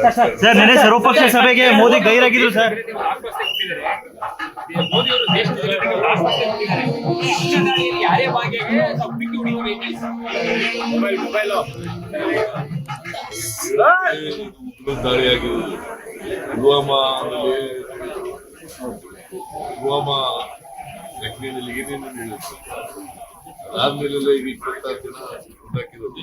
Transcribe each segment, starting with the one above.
Sir ನೆನೆ ಸರ್ವಪಕ್ಷ ಸಭೆಗೆ ಮೋದಿ ಗೈರಾಗಿದ್ರು ಸರ್ ನೀವು ಆಶ್ವಾಸನೆ ಕೊಟ್ಟಿದ್ದಾರೆ ಮೋದಿ ಅವರು ದೇಶದ ಜನತೆಗೆ ಆಶ್ವಾಸನೆ ಕೊಟ್ಟಿದ್ದಾರೆ ಈ ದಾಳಿಯಲ್ಲಿ ಯಾರೇ ಭಾಗಿಯಾಗಿ ನಾವು ಬಿಟ್ಟು ಹೊಡಿತೀವಿ ದಾಳಿಯಾಗಿರುವುದು ಪುಲ್ವಾಮಾದಲ್ಲಿ ಪುಲ್ವಾಮಾ ಘಟನೆಯಲ್ಲಿ ಏನೇನು ನಡೆಯುತ್ತೆ ಅದಾದ್ಮೇಲೆಲ್ಲ ಈಗ ಇಪ್ಪತ್ತಾರು ಜನ ಹುಟ್ಟಾಕಿರೋದು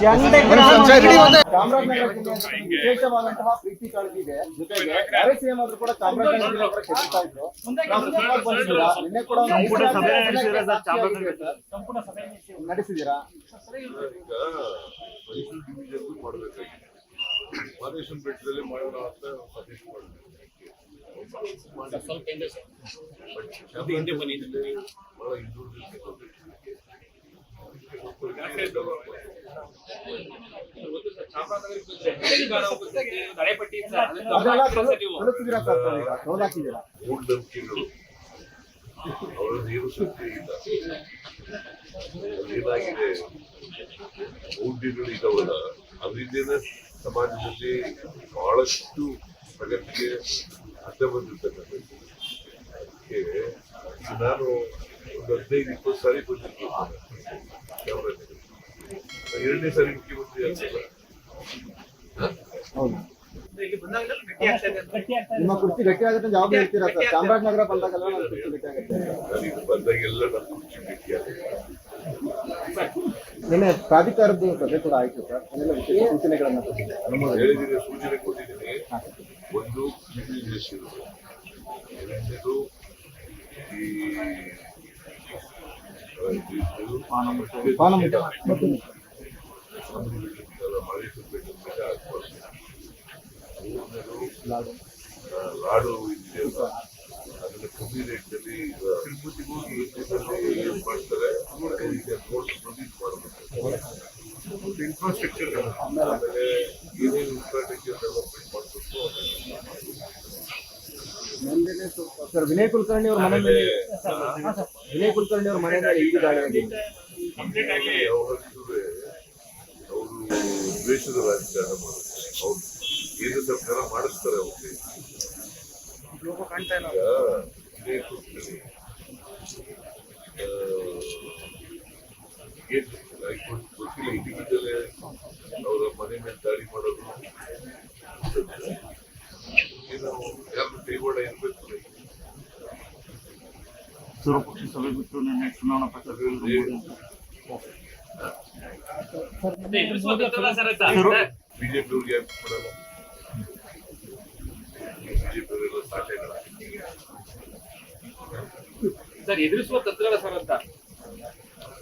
ಚಾಮರಾಜನಗರ ಜಿಲ್ಲೆಯಲ್ಲಿ ವಿಶೇಷವಾದಂತಹ ಪ್ರೀತಿ ಕಾಳಜಿದೆ ಜೊತೆಗೆ ಯಾರೇ ಸಿಎಂ ಆದ್ರೂ ಕೂಡ ಚಾಮರಾಜನಗರ ಕೆತ್ತಿಸ್ತಾ ಇದ್ರು ನಿನ್ನೆ ಕೂಡ ಡಿವಿಷನ್ ಮಾಡಬೇಕಾಗಿದೆ ಮಾಡಿದೆ ಸ್ವಲ್ಪ ಬಹಳ ಅವರದ್ದು ಏನು ಶಕ್ತಿ ಇಲ್ಲ ಏನಾಗಿದೆ ಮೌಢ್ಯಗಳು ಇದಾವಲ್ಲ ಅದರಿಂದ ಸಮಾಜದಲ್ಲಿ ಬಹಳಷ್ಟು ಪ್ರಗತಿಗೆ ಅಡ್ಡ ಬಂದಿರ್ತಕ್ಕಂಥದ್ದು ಅದಕ್ಕೆ ನಾನು ಒಂದು ಹದಿನೈದು, ಇಪ್ಪತ್ತು ಸಾರಿ ಬಂದಿರ್ತೀನಿ ಚಾಮರಾಜನಗರ ಎರಡನೇ ಸಾರಿ ಮುಖ್ಯಮಂತ್ರಿ ಹೌದು ನಿಮ್ಮ ಕುರ್ಚಿ ಗಟ್ಟಿ ಆಗುತ್ತೆ ಜವಾಬ್ದಾರಿ ಇರ್ತೀರಾ ಸರ್ ಚಾಮರಾಜನಗರ ಬಂದಾಗೆಲ್ಲ ನನ್ನ ಕುರ್ಚಿ ಗಟ್ಟಿ ಆಗುತ್ತೆ ನಾನು ಇದು ಬಂದಾಗೆಲ್ಲ ನನ್ನ ಕುರ್ಚಿ ಭೇಟಿಯಾಗಿದೆ ನಿನ್ನೆ ಪ್ರಾಧಿಕಾರದ ಸಭೆ ಕೂಡ ಆಯ್ತು ಸರ್ ಅದೆಲ್ಲ ವಿಶೇಷ ಸೂಚನೆಗಳನ್ನ ಹೇಳಿದ್ದೀನಿ ಸೂಚನೆ ಕೊಟ್ಟಿದ್ದೀನಿ ಒಂದು ಇರುತ್ತೆ ಎರಡನೇದು ಈ ಲಾಡು ಇದೆಯಲ್ಲ ಅದನ್ನ ಕಮ್ಮಿ ತಿರುಪತಿಗೂ ಏನ್ ಮಾಡ್ತಾರೆ ಮಾಡಬೇಕು ಇನ್ಫ್ರಾಸ್ಟ್ರಕ್ಚರ್ ಆಮೇಲೆ ಏನೇನು ಇನ್ಫ್ರಾಸ್ಟ್ರಕ್ಚರ್ ಡೆವಲಪ್ಮೆಂಟ್ ಮಾಡಬೇಕು ಸರ್ ವಿನಯ್ ಕುಲಕರ್ಣಿ ಅವ್ರ ಮನೆ ಮೇಲೆ ವಿನಯ್ ಕುಲಕರ್ಣಿ ಅವ್ರ ಮನೆ ಮೇಲೆ ಈಗ ವ್ಯವಹರಿಸಿದ್ರೆ ಅವರು ದ್ವೇಷದ ರಾಜಕಾರಣ ಮಾಡುತ್ತೆ. ಅವ್ರು. ಕೇಂದ್ರ ಸರ್ಕಾರ ಮಾಡಿಸ್ತಾರೆ ಅವ್ರಿಗೆ ಗೊತ್ತಿಲ್ಲ. ಇಂಡಿವಿಜುವಲ್ ಅವರ ಮನೆ ಮೇಲೆ ದಾಳಿ ಮಾಡೋದು. ಏನು ಯಾರು ಕೈವಾಡ ಇರ್ಬೇಕು ಸರ್ವಪಕ್ಷ ಸಭೆ ಬಿಟ್ಟು ನಿನ್ನೆ ಚುನಾವಣಾ ಪ್ರಚಾರ ಸರ್ ಎದುರಿಸುವ ತಂತ್ರಗಳ ಸರ್ ಅಂತ.